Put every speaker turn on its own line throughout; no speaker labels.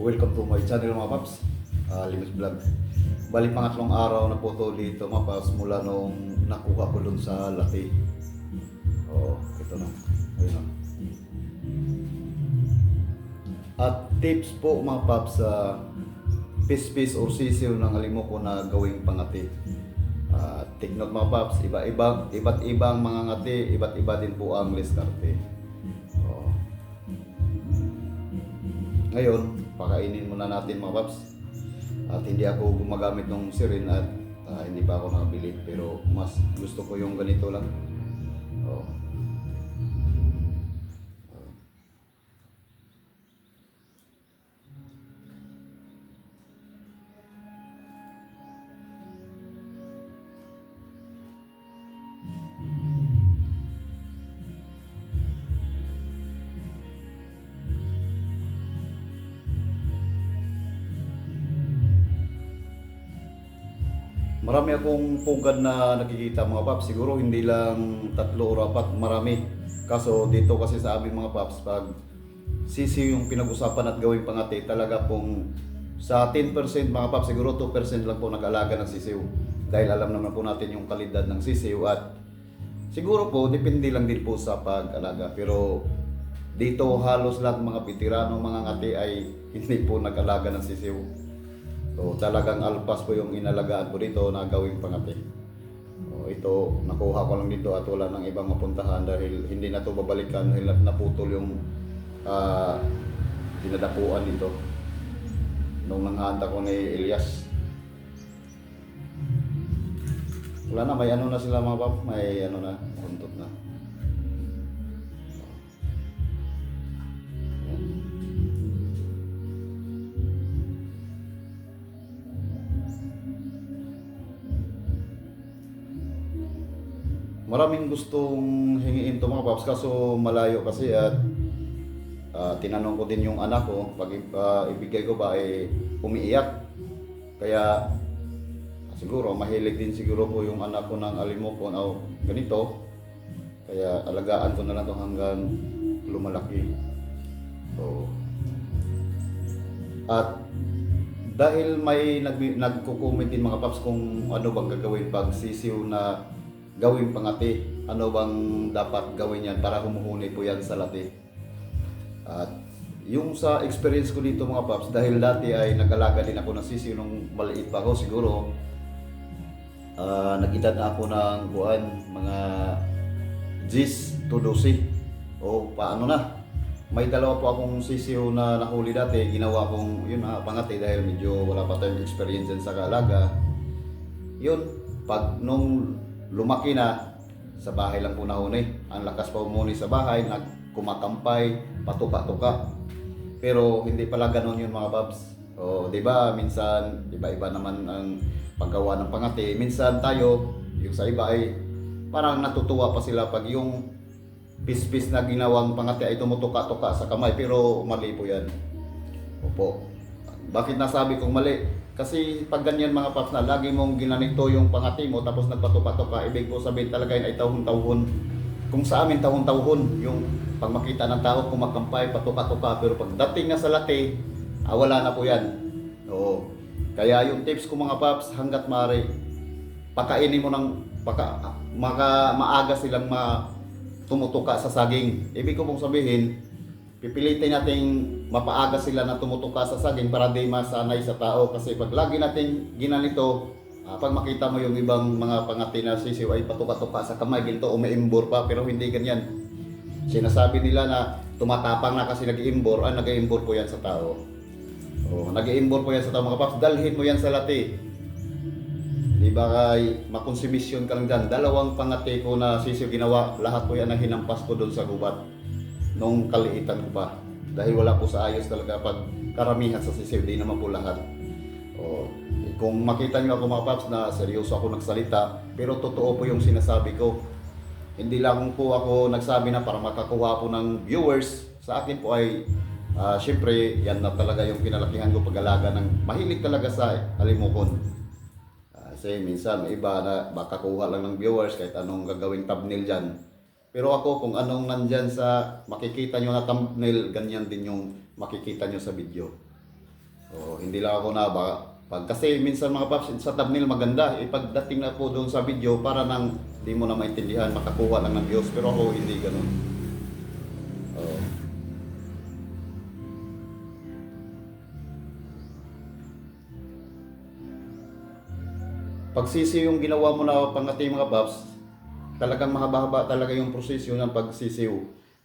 Welcome to my channel mga paps, uh, Limus Vlog. Bali pangatlong araw na po to dito mga paps mula nung nakuha ko dun sa lati. Oh, ito na. Ayun na. At tips po mga paps sa pispis or sisiw ng alimoko na gawing pangati. Uh, take note mga paps, iba-iba, iba't ibang mga ngati, iba't iba din po ang liskarte. Oh. Ngayon, pakainin muna natin mga paps. At hindi ako gumagamit ng sirin at ah, hindi pa ako nakabili. Pero mas gusto ko yung ganito lang. Marami akong pugad na nakikita mga paps. Siguro hindi lang tatlo o apat, marami. Kaso dito kasi sa aming mga paps, pag sisiw yung pinag-usapan at gawing pangati, talaga pong sa 10% mga paps, siguro 2% lang po nag-alaga ng sisiw. Dahil alam naman po natin yung kalidad ng sisiw at siguro po, depende lang din po sa pag-alaga. Pero dito halos lahat mga veterano, mga ngati ay hindi po nag-alaga ng sisiw. So talagang alpas po yung inalagaan ko dito na gawing pangati. So, ito, nakuha ko lang dito at wala nang ibang mapuntahan dahil hindi na to babalikan dahil naputol yung ah, dinadapuan dito. Nung nanghanta ko ni Elias. Wala na, may ano na sila mga pap, may ano na, buntot na. Maraming gustong hingiin to mga paps kaso malayo kasi at ah, tinanong ko din yung anak ko pag ah, ibigay ko ba ay umiiyak. Kaya siguro mahilig din siguro po yung anak ko ng alimokon o ganito. Kaya alagaan ko na lang to hanggang lumalaki. So, at dahil may nag nagko-comment din mga paps kung ano bang gagawin pag sisiw na gawing pangati, ano bang dapat gawin yan para humuhuni po yan sa lati. At yung sa experience ko dito mga paps, dahil dati ay nag-alaga din ako ng sisiw nung maliit pa ako siguro, ah nag-edad na ako ng buwan, mga 10 to 12. O paano na? May dalawa po akong sisiw na nahuli dati, ginawa kong yun na pangati dahil medyo wala pa tayong experience sa kaalaga. Yun, pag nung lumaki na, sa bahay lang po nahuni. Ang lakas pa umuni sa bahay, nagkumakampay, patuka-tuka. Pero hindi pala ganun yun mga babs. O, di ba, minsan, iba-iba naman ang paggawa ng pangati. Minsan tayo, yung sa iba ay parang natutuwa pa sila pag yung pis-pis na ginawang pangati ay tumutuka-tuka sa kamay. Pero mali po yan. Opo. Bakit nasabi kong mali? Kasi pag ganyan mga paps na lagi mong ginanito yung pangati mo tapos nagpatupa-tupa, ibig po sabihin talaga yun ay tahon-tahon. Kung sa amin tahon-tahon, yung pag makita ng tao kumakampay, patuka-tuka, pero pag dating na sa lati, ah, wala na po yan. Oo. Kaya yung tips ko mga paps, hanggat maaari, pakainin mo ng, paka, maka, maaga silang ma, tumutuka sa saging. Ibig ko pong sabihin, pipilitin nating mapaaga sila na tumutuka sa saging para di masanay sa tao. Kasi pag lagi natin ginanito ah, pag makita mo yung ibang mga pangati na sisiw ay patuka-tuka sa kamay ginto umaimbor pa. Pero hindi ganyan. Sinasabi nila na tumatapang na kasi nag-iimbor. Ah nag-iimbor po yan sa tao. Oh, nag-iimbor po yan sa tao mga paps. Dalhin mo yan sa lati. Di ba kay makonsumisyon ka lang dyan. Dalawang pangati ko na sisiw ginawa lahat po yan ang hinampas ko doon sa gubat nung kaliitan ko pa. Dahil wala po sa ayos talaga pag karamihan sa sisiw, di naman po lahat. O, kung makita niyo ako mga paps na seryoso ako nagsalita, pero totoo po yung sinasabi ko. Hindi lang po ako nagsabi na para makakuha po ng viewers. Sa akin po ay, ah, syempre, yan na talaga yung pinalakihan ko pag-alaga ng mahilig talaga sa alimokon. Ah, Kasi minsan iba na baka kuha lang ng viewers kahit anong gagawing thumbnail dyan. Pero ako kung anong nandyan sa makikita nyo na thumbnail, ganyan din yung makikita nyo sa video. Oo, hindi lang ako na ba, pag kasi minsan mga paps sa thumbnail maganda, eh pagdating na po doon sa video para nang di mo na maintindihan, makakuha lang ng views, pero ako hindi ganun. Oo. Pagsisi yung ginawa mo na pangati mga paps, talagang mahaba-haba talaga yung proseso ng pagsisiw.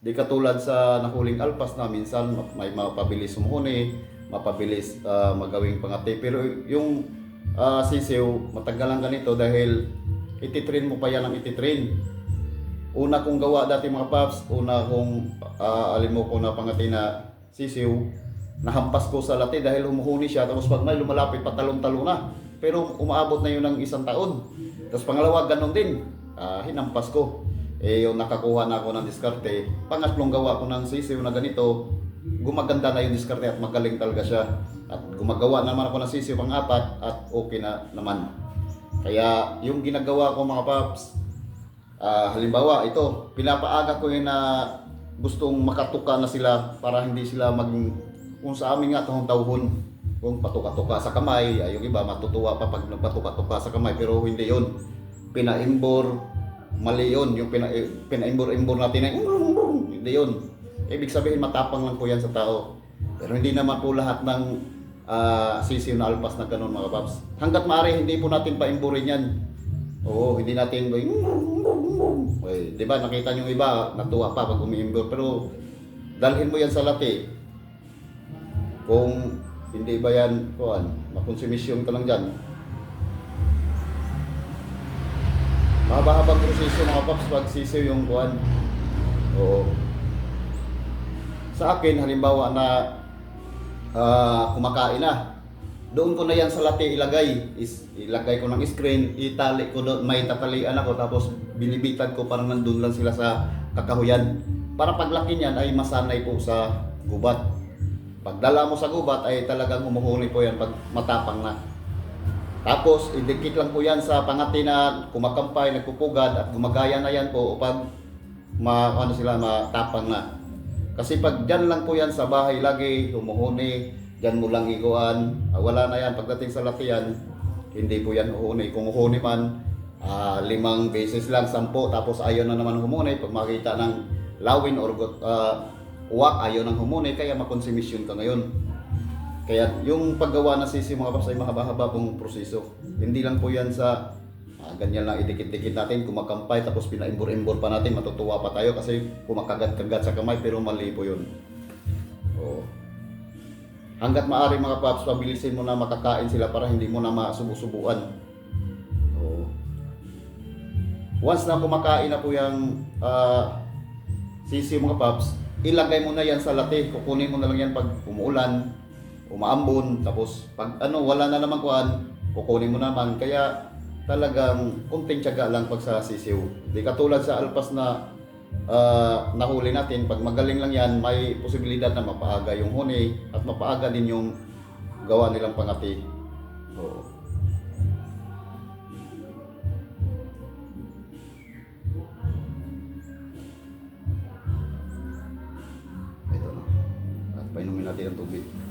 Di katulad sa nahuling alpas na minsan may mapabilis umuhuni, mapabilis ah, magawing pangati. Pero yung ah, sisiw, matagal lang ganito dahil ititrain mo pa yan ang ititrain. Una kong gawa dati mga paps, una kong uh, alim mo ko na pangati na sisiw, nahampas ko sa lati dahil humuhuni siya. Tapos pag may lumalapit, patalong-talo na. Pero umaabot na yun ng isang taon. Tapos pangalawa, ganun din. Ah, hinampas ko. Eh, yung nakakuha na ako ng diskarte, pangatlong gawa ko ng sisiw na ganito, gumaganda na yung diskarte at magaling talaga siya. At gumagawa naman ako ng sisiw pang apat at okay na naman. Kaya yung ginagawa ko mga paps, ah, halimbawa ito, pinapaaga ko yun na gustong makatuka na sila para hindi sila maging kung sa amin nga tahong tauhon kung patuka-tuka sa kamay ay yung iba matutuwa pa pag nagpatuka-tuka sa kamay pero hindi yon pinaimbor mali yun. Yung pina, pinaimbor-imbor natin ay hindi yun. Ibig sabihin matapang lang po yan sa tao. Pero hindi naman po lahat ng ah, sisiw na alpas na ganun mga paps. Hanggat maaari hindi po natin paimborin yan. Oo, hindi natin Ay, 'di ba nakita yung iba natuwa pa pag umiimbor. Pero dalhin mo yan sa lati. Kung hindi ba yan kuan, makonsumisyon ka lang diyan. Mahaba-habang proseso mga paps pag sisiw yung kuan. Oo. Sa akin halimbawa na ah, kumakain na, doon ko na yan sa lati ilagay. Is, ilagay ko ng screen, itali ko doon, may tatalian ako tapos binibitan ko parang nandun lang sila sa kakahuyan. Para paglaki niyan ay masanay po sa gubat. Pagdala mo sa gubat ay talagang humuhuli po yan pag matapang na. Tapos idikit lang po yan sa pangati na kumakampay, nagpupugad at gumagaya na yan po pag ma, ano sila, matapang na. Kasi pag dyan lang po yan sa bahay lagi, humuhuni, dyan mo lang iguan, ah, wala na yan. Pagdating sa latiyan, hindi po yan uhuni. Kung uhuni man, ah, limang beses lang, sampo, tapos ayaw na naman humuni. Pag makita ng lawin or uh, uwak, ayaw nang humuni, kaya makonsumisyon ka ngayon. Kaya yung paggawa ng sisi mga paps ay mahaba-haba pong proseso. Hindi lang po yan sa ah, ganyan lang idikit-dikit natin, kumakampay tapos pinaimbor-imbor pa natin, matutuwa pa tayo kasi kumakagat-kagat sa kamay pero mali po yun. Oo. Hanggat maaari mga paps, pabilisin mo na makakain sila para hindi mo na masubusubuan. Oo. Once na kumakain na po yung ah, sisi mga paps, ilagay mo na yan sa lati. Kukunin mo na lang yan pag umuulan, umaambon, tapos pag ano, wala na naman kuan, kukunin mo naman. Kaya talagang kunting tiyaga lang pag sa sisiw. Di katulad sa alpas na ah, nahuli natin, pag magaling lang yan, may posibilidad na mapaaga yung huni at mapaaga din yung gawa nilang pangati. Oo. Ito na. At painumin natin ang tubig.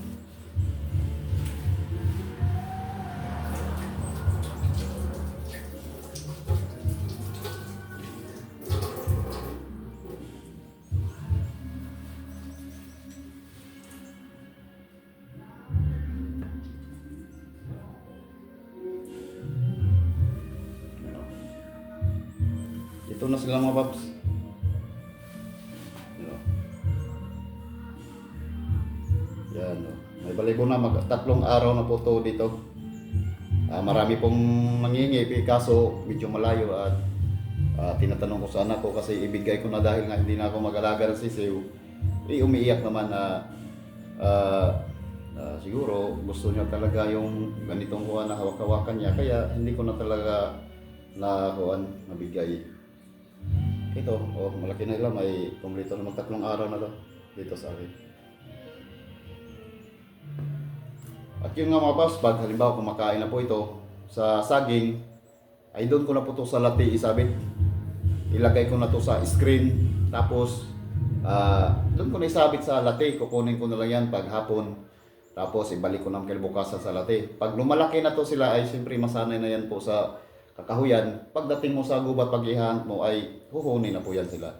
Ito na sila mga paps. Ano? Yan. oh. May balibo na mag tatlong araw na po to dito. Ah, marami pong nangingi eh, kaso medyo malayo at ah, tinatanong ko sa anak ko kasi ibigay ko na dahil nga hindi na ako mag-alaga ng sisiw. Eh, umiiyak naman na ah, ah, siguro gusto niya talaga yung ganitong kuha na hawak-hawakan niya kaya hindi ko na talaga na kuhan nabigay. Ito, oh, malaki na ila, may kumplito na magtatlong araw na to dito sa akin. At yun nga mga paps, pag halimbawa kumakain na po ito sa saging, ay doon ko na po ito sa lati isabit. Ilagay ko na to sa screen, tapos ah, doon ko na isabit sa lati, kukunin ko na lang yan pag hapon. Tapos ibalik ko ng kilbukasan sa lati. Pag lumalaki na to sila ay siyempre masanay na yan po sa kakahuyan. Pagdating mo sa gubat pag ihahan mo ay huhunin na po yan sila.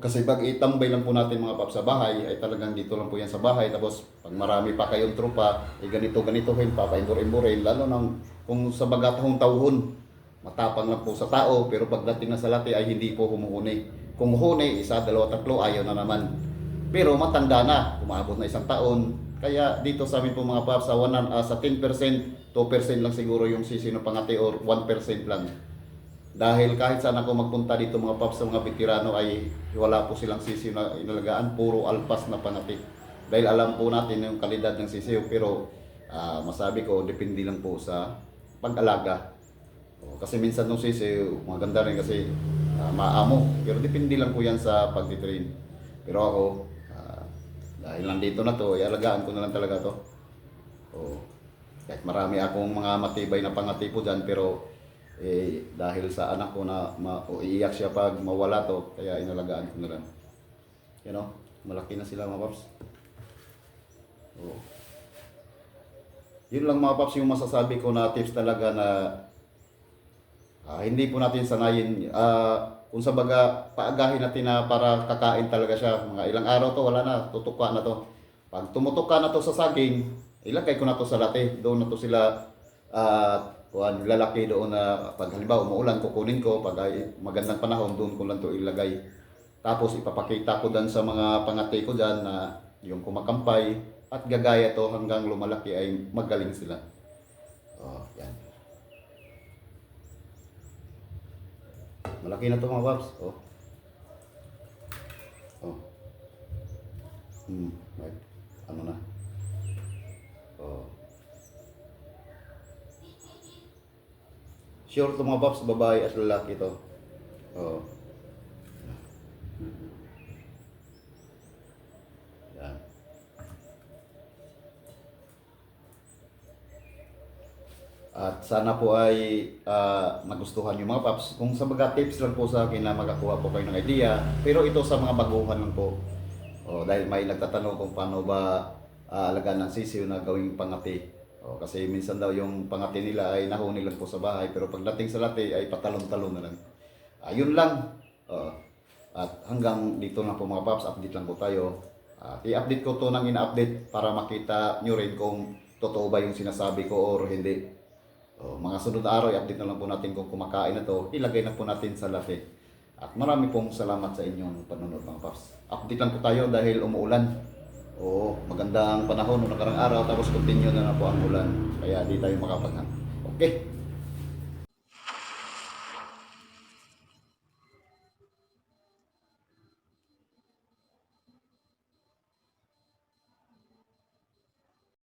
Kasi pag itambay lang po natin mga pap sa bahay, ay talagang dito lang po yan sa bahay. Tapos pag marami pa kayong trupa, ay ganito ganitohin, papaimbor-imborin. Lalo nang kung sa bagatahong tauhon, matapang lang po sa tao. Pero pagdating na sa lati ay hindi po humuhuni. Kung huni, isa, dalawa, tatlo, ayaw na naman. Pero matanda na, umabot na isang taon. Kaya dito sa amin po mga pap, sa, 1, ah, sa 10%, 2% lang siguro yung sisino pangati or 1% lang. Dahil kahit saan ako magpunta dito mga paps sa mga veterano ay wala po silang sisiw na inalagaan, puro alpas na pangati. Dahil alam po natin yung kalidad ng sisiw pero ah, masabi ko depende lang po sa pag-alaga. Kasi minsan nung sisiw, maganda rin kasi ah, maamo. Pero depende lang po yan sa pag-train. Pero ako, dahil nandito na to, ialagaan ko na lang talaga to. O, kahit marami akong mga matibay na pangati po dyan, pero eh, dahil sa anak ko na ma- siya pag mawala to, kaya inalagaan ko na lang. You know, malaki na sila mga paps. Oo. Yun lang mga paps yung masasabi ko na tips talaga na ah, hindi po natin sanayin. ah, kung sa baga, paagahin natin na para kakain talaga siya. Mga ilang araw to, wala na, tutuka na to. Pag tumutuka na to sa saging, ilagay ko na to sa lati. Doon na to sila ah, kuhan, lalaki doon na pag halimbawa umuulan, kukunin ko. Pag ay magandang panahon, doon ko lang to ilagay. Tapos ipapakita ko dan sa mga pangati ko dyan na yung kumakampay at gagaya to hanggang lumalaki ay magaling sila. Oh, yan. Malaki na to mga paps. Oh. Oh. Hmm, right. Ano na? Oh. Sure to mga paps, babae at lalaki to. Oh. Yan. At sana po ay ah, nagustuhan yung mga paps. Kung sa mga tips lang po sa akin na makakuha po kayo ng idea. Pero ito sa mga baguhan lang po. O, dahil may nagtatanong kung paano ba ah, alagaan ng sisiw na gawing pangati. O, kasi minsan daw yung pangati nila ay nahuni lang po sa bahay. Pero pagdating sa lati ay patalon-talon na lang. Ayun lang. O, at hanggang dito na po mga paps, update lang po tayo. At i-update ko to nang ina-update para makita nyo rin kung totoo ba yung sinasabi ko or hindi. O, mga sunod na araw, i-update na lang po natin kung kumakain na to. Ilagay na po natin sa lafi. At marami pong salamat sa inyong panonood mga paps. Update lang po tayo dahil umuulan. Oo, magandang panahon noong nakarang araw tapos continue na na po ang ulan. Kaya di tayo makapaghan. Okay.